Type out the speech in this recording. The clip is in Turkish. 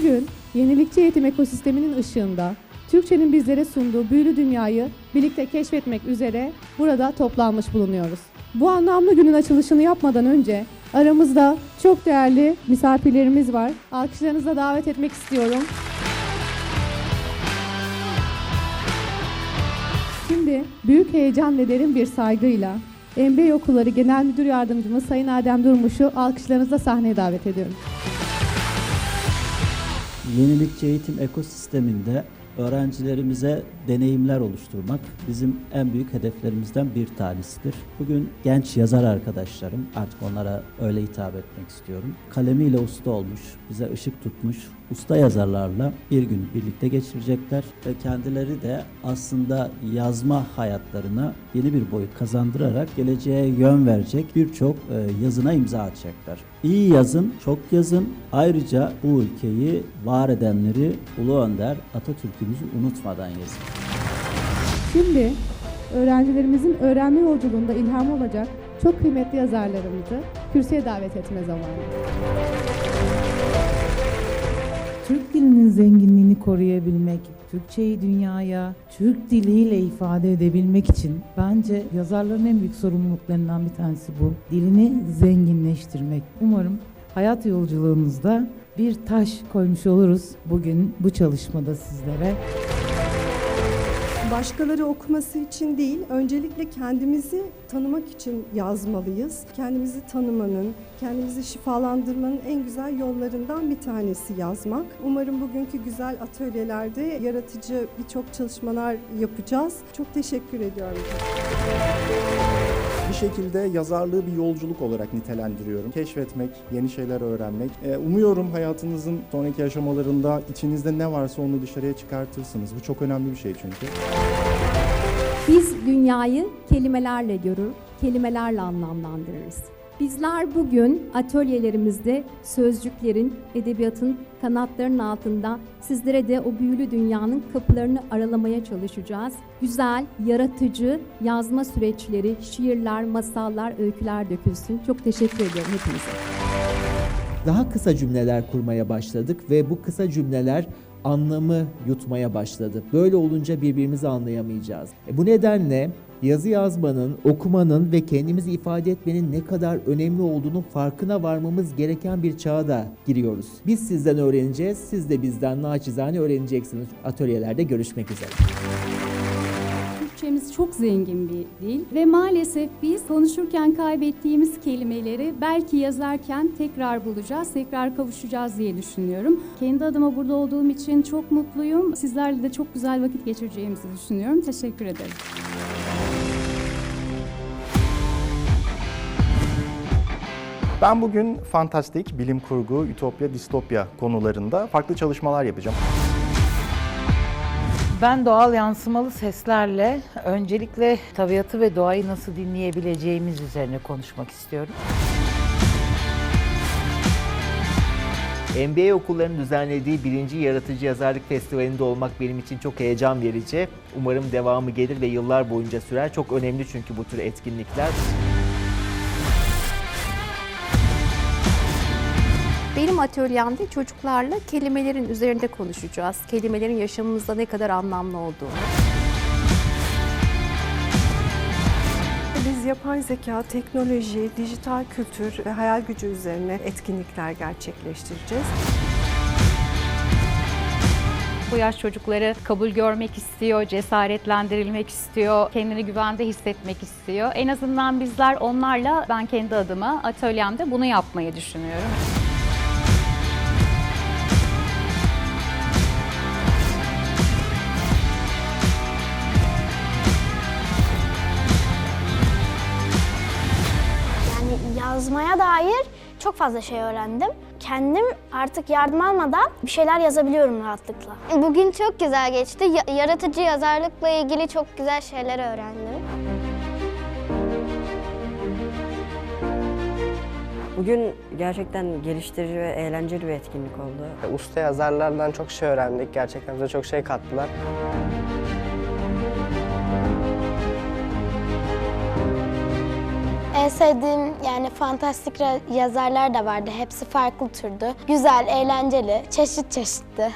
Bugün yenilikçi eğitim ekosisteminin ışığında Türkçenin bizlere sunduğu büyülü dünyayı birlikte keşfetmek üzere burada toplanmış bulunuyoruz. Bu anlamlı günün açılışını yapmadan önce aramızda çok değerli misafirlerimiz var. Alkışlarınızla davet etmek istiyorum. Şimdi büyük heyecan ve derin bir saygıyla MBA Okulları Genel Müdür Yardımcımız Sayın Adem Durmuş'u alkışlarınızla sahneye davet ediyorum. Yenilikçi eğitim ekosisteminde öğrencilerimize deneyimler oluşturmak bizim en büyük hedeflerimizden bir tanesidir. Bugün genç yazar arkadaşlarım, artık onlara öyle hitap etmek istiyorum. Kalemiyle usta olmuş, bize ışık tutmuş usta yazarlarla bir gün birlikte geçirecekler ve kendileri de aslında yazma hayatlarına yeni bir boyut kazandırarak geleceğe yön verecek birçok e, yazına imza atacaklar. İyi yazın, çok yazın. Ayrıca bu ülkeyi var edenleri Ulu Önder Atatürk'ümüzü unutmadan yazın. Şimdi öğrencilerimizin öğrenme yolculuğunda ilham olacak çok kıymetli yazarlarımızı kürsüye davet etme zamanı. Türk dilinin zenginliğini koruyabilmek, Türkçeyi dünyaya Türk diliyle ifade edebilmek için bence yazarların en büyük sorumluluklarından bir tanesi bu. Dilini zenginleştirmek. Umarım hayat yolculuğunuzda bir taş koymuş oluruz bugün bu çalışmada sizlere. Başkaları okuması için değil, öncelikle kendimizi tanımak için yazmalıyız. Kendimizi tanımanın, kendimizi şifalandırmanın en güzel yollarından bir tanesi yazmak. Umarım bugünkü güzel atölyelerde yaratıcı birçok çalışmalar yapacağız. Çok teşekkür ediyorum. Bir şekilde yazarlığı bir yolculuk olarak nitelendiriyorum. Keşfetmek, yeni şeyler öğrenmek. Ee, Umuyorum hayatınızın sonraki aşamalarında içinizde ne varsa onu dışarıya çıkartırsınız. Bu çok önemli bir şey çünkü. Biz dünyayı kelimelerle görür, kelimelerle anlamlandırırız. Bizler bugün atölyelerimizde sözcüklerin, edebiyatın kanatlarının altında sizlere de o büyülü dünyanın kapılarını aralamaya çalışacağız. Güzel, yaratıcı yazma süreçleri, şiirler, masallar, öyküler dökülsün. Çok teşekkür ediyorum hepinize. daha kısa cümleler kurmaya başladık ve bu kısa cümleler anlamı yutmaya başladı. Böyle olunca birbirimizi anlayamayacağız. E bu nedenle yazı yazmanın, okumanın ve kendimizi ifade etmenin ne kadar önemli olduğunu farkına varmamız gereken bir çağa da giriyoruz. Biz sizden öğreneceğiz, siz de bizden naçizane öğreneceksiniz. Atölyelerde görüşmek üzere. Türkçemiz çok zengin bir dil ve maalesef biz konuşurken kaybettiğimiz kelimeleri belki yazarken tekrar bulacağız, tekrar kavuşacağız diye düşünüyorum. Kendi adıma burada olduğum için çok mutluyum. Sizlerle de çok güzel vakit geçireceğimizi düşünüyorum. Teşekkür ederim. Ben bugün fantastik, bilim kurgu, ütopya, distopya konularında farklı çalışmalar yapacağım. Ben doğal yansımalı seslerle öncelikle tabiatı ve doğayı nasıl dinleyebileceğimiz üzerine konuşmak istiyorum. MBA okullarının düzenlediği birinci Yaratıcı Yazarlık Festivali'nde olmak benim için çok heyecan verici. Umarım devamı gelir ve yıllar boyunca sürer. Çok önemli çünkü bu tür etkinlikler. Benim atölyemde çocuklarla kelimelerin üzerinde konuşacağız. Kelimelerin yaşamımızda ne kadar anlamlı olduğunu. Biz yapay zeka, teknoloji, dijital kültür ve hayal gücü üzerine etkinlikler gerçekleştireceğiz. Bu yaş çocukları kabul görmek istiyor, cesaretlendirilmek istiyor, kendini güvende hissetmek istiyor. En azından bizler onlarla ben kendi adıma atölyemde bunu yapmayı düşünüyorum. Yazmaya dair çok fazla şey öğrendim. Kendim artık yardım almadan bir şeyler yazabiliyorum rahatlıkla. Bugün çok güzel geçti. yaratıcı yazarlıkla ilgili çok güzel şeyler öğrendim. Bugün gerçekten geliştirici ve eğlenceli bir etkinlik oldu. Usta yazarlardan çok şey öğrendik. Gerçekten bize çok şey kattılar. En sevdiğim yani fantastik yazarlar da vardı. Hepsi farklı türdü. Güzel, eğlenceli, çeşit çeşitti.